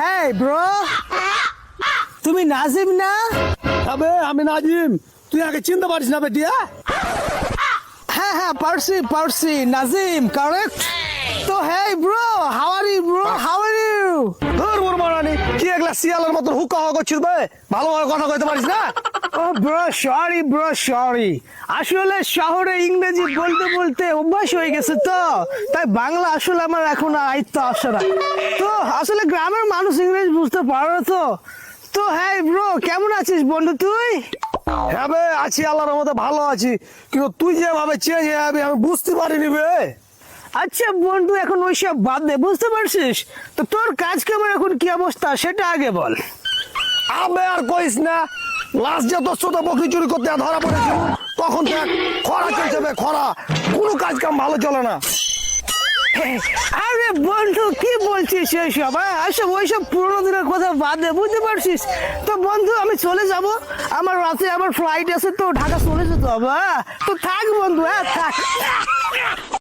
হ্যাঁ ব্রো তুমি নাজিম না? আবে আমি নাজিম। তুই আগে চিনতে পারিস না বেটিয়া হ্যাঁ? হ্যাঁ পারছি পারছি। নাজিম কারেক্ট তো হ্যাঁ ব্রো একলা শিয়ালের মতন হুকা হুকা করছিস বে। ভালোভাবে কথা কইতে পারিস না? ও ব্রো সরি ব্রো সরি আসলে শহরে ইংরেজি বলতে বলতে অভ্যাস হয়ে গেছে তো। তাই বাংলা আসলে আমার এখন আর আয়ত্ত আসে না। তো আসলে গ্রামের মানুষ ইংরেজি বুঝতে পারো তো। তো হ্যাঁ ব্রো কেমন আছিস বন্ধু তুই? হ্যাঁ বে আছি আল্লাহর মতো ভালো আছি। কিন্তু তুই যেভাবে চেঞ্জ হয়ে যাবি আমি বুঝতে পারিনি বে। আচ্ছা বন্ধু এখন ওইসব বাদ দে বুঝতে পারছিস? তো তোর কাজ কেমন এখন কি অবস্থা সেটা আগে বল। আবে আর কইস না লাস্ট যে তোর সাথে বকরি চুরি করতে ধরা পড়েছিল তখন দেখ খরা চলছে বে খরা। কোনো কাজ কাম ভালো চলে না। আরে বন্ধু কি বলছিস এইসব হ্যাঁ? আসলে ওইসব পুরোনো দিনের কথা বাদ দে বুঝতে পারছিস? তো বন্ধু আমি চলে যাব। আমার রাতে আবার ফ্লাইট আছে তো ঢাকা চলে যেতে হবে হ্যাঁ? তো থাক বন্ধু হ্যাঁ থাক।